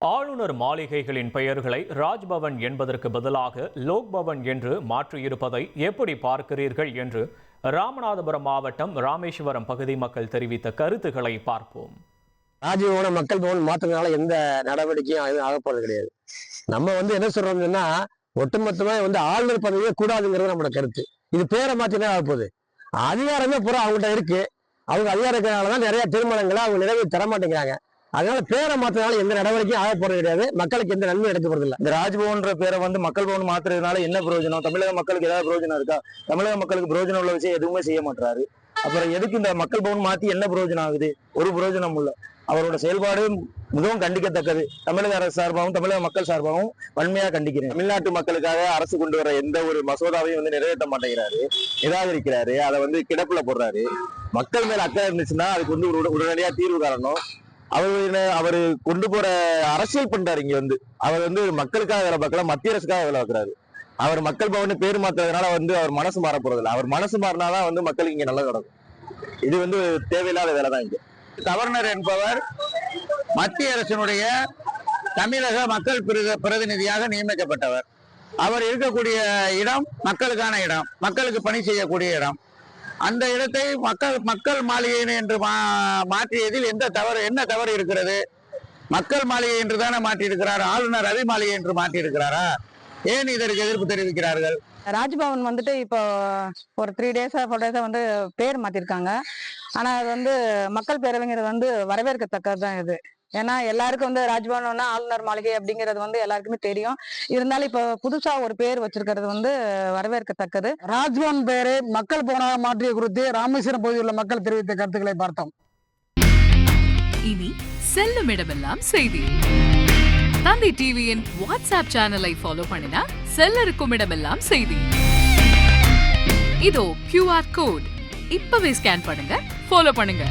ஆளுநர் மாளிகைகளின் பெயர்களை ராஜ்பவன் என்பதற்கு பதிலாக லோக்பவன் என்று மாற்றியிருப்பதை எப்படி பார்க்கிறீர்கள் என்று ராமநாதபுரம் மாவட்டம் ராமேஸ்வரம் பகுதி மக்கள் தெரிவித்த கருத்துக்களை பார்ப்போம். ராஜ்பவன மக்கள் பவன் மாத்துறதுனால எந்த நடவடிக்கையும் எதுவும் ஆகப்போறது கிடையாது. நம்ம வந்து என்ன சொல்றோம்னா ஒட்டுமொத்தமா வந்து ஆளுநர் பதவியே கூடாதுங்கிறது நம்மளோட கருத்து. இது பேரை மாத்தினா ஆகப்போகுது அதிகாரமே பூரா அவங்கள்ட்ட இருக்கு. அவங்க அதிகாரம் இருக்கிறனாலதான் நிறைய திருமணங்களை அவங்க நிறைவேற்றி தர மாட்டேங்கிறாங்க அதனால பேரை மாத்தினால எந்த நடவடிக்கையும் ஆக போறது கிடையாது. மக்களுக்கு எந்த நன்மை எடுக்க போறது இந்த ராஜ்பவன்ற பேரை வந்து மக்கள் பவன் மாத்துறதுனால என்ன பிரயோஜனம்? தமிழக மக்களுக்கு ஏதாவது பிரயோஜனம் இருக்கா? தமிழக மக்களுக்கு பிரயோஜனம் உள்ள விஷயம் எதுவுமே செய்ய மாட்டாரு அப்புறம் எதுக்கு இந்த மக்கள் பவன் மாத்தி என்ன பிரயோஜனம் ஆகுது? ஒரு பிரயோஜனம் இல்ல. அவரோட செயல்பாடு மிகவும் கண்டிக்கத்தக்கது. தமிழக அரசு சார்பாகவும் தமிழக மக்கள் சார்பாகவும் வன்மையா கண்டிக்கிறேன். தமிழ்நாட்டு மக்களுக்காக அரசு கொண்டு வர எந்த ஒரு மசோதாவையும் வந்து நிறைவேற்ற மாட்டேங்கிறாரு. நிராகரிக்கிறாரு. அதை வந்து கிடப்புல போடுறாரு. மக்கள் மேல அக்கறை இருந்துச்சுன்னா அதுக்கு வந்து உடனடியா தீர்வு காரணம் அவர் அவர் கொண்டு போற அரசியல் பண்றாரு இங்க வந்து. அவர் வந்து மக்களுக்காக வேலை பார்க்கல மத்திய அரசுக்காக வேலை பார்க்கறாரு. அவர் மக்கள் பவன் பேர் மாத்துறதுனால வந்து அவர் மனசு மாற போறது அவர் மனசு மாறினாதான் வந்து மக்களுக்கு இங்க நல்லது நடக்கும். இது வந்து தேவையில்லாத வேலை தான் இங்க. கவர்னர் என்பவர் மத்திய அரசினுடைய தமிழக மக்கள் பிரதிநிதியாக நியமிக்கப்பட்டவர். அவர் இருக்கக்கூடிய இடம் மக்களுக்கான இடம். மக்களுக்கு பணி செய்யக்கூடிய இடம். அந்த இடத்தை மக்கள் மக்கள் மாளிகை என்று மா- மாற்றியதில் எந்த தவறு என்ன தவறு இருக்கிறது? மக்கள் மாளிகை என்று தானே மாற்றியிருக்கிறார்? ஆளுநர் ரவி மாளிகை என்று மாற்றியிருக்கிறாரா? ஏன் இதற்கு எதிர்ப்பு தெரிவிக்கிறார்கள்? ராஜ்பவன் வந்துட்டு இப்போ ஒரு த்ரீ டேஸா ஃபோர் டேஸா வந்து பேர் மாத்திருக்காங்க. ஆனா அது வந்து மக்கள் பேரவைங்கிறது வந்து வரவேற்கத்தக்கது தான் இது. ஏன்னா எல்லாருக்கும் வந்து ராஜ்பவன்னா ஆளுநர் மாளிகை அப்படிங்கிறது வந்து எல்லாருக்குமே தெரியும். இருந்தாலும் இப்போ புதுசா ஒரு பேர் வச்சிருக்கிறது வந்து வரவேற்கத்தக்கது. ராஜ்பவன் பெயரை மக்கள் போனாக மாற்றிய குறித்து ராமேஸ்வரம் பகுதியில் உள்ள மக்கள் தெரிவித்த கருத்துக்களை பார்த்தோம். இனி செல்லும் இடமெல்லாம் செய்தி. தந்தி டிவியின் வாட்ஸ்அப் சேனலை ஃபாலோ பண்ணினா செல்ல இருக்கும் இடமெல்லாம் செய்தி. இதோ கியூஆர் கோட் இப்பவே ஸ்கேன் பண்ணுங்க ஃபாலோ பண்ணுங்க.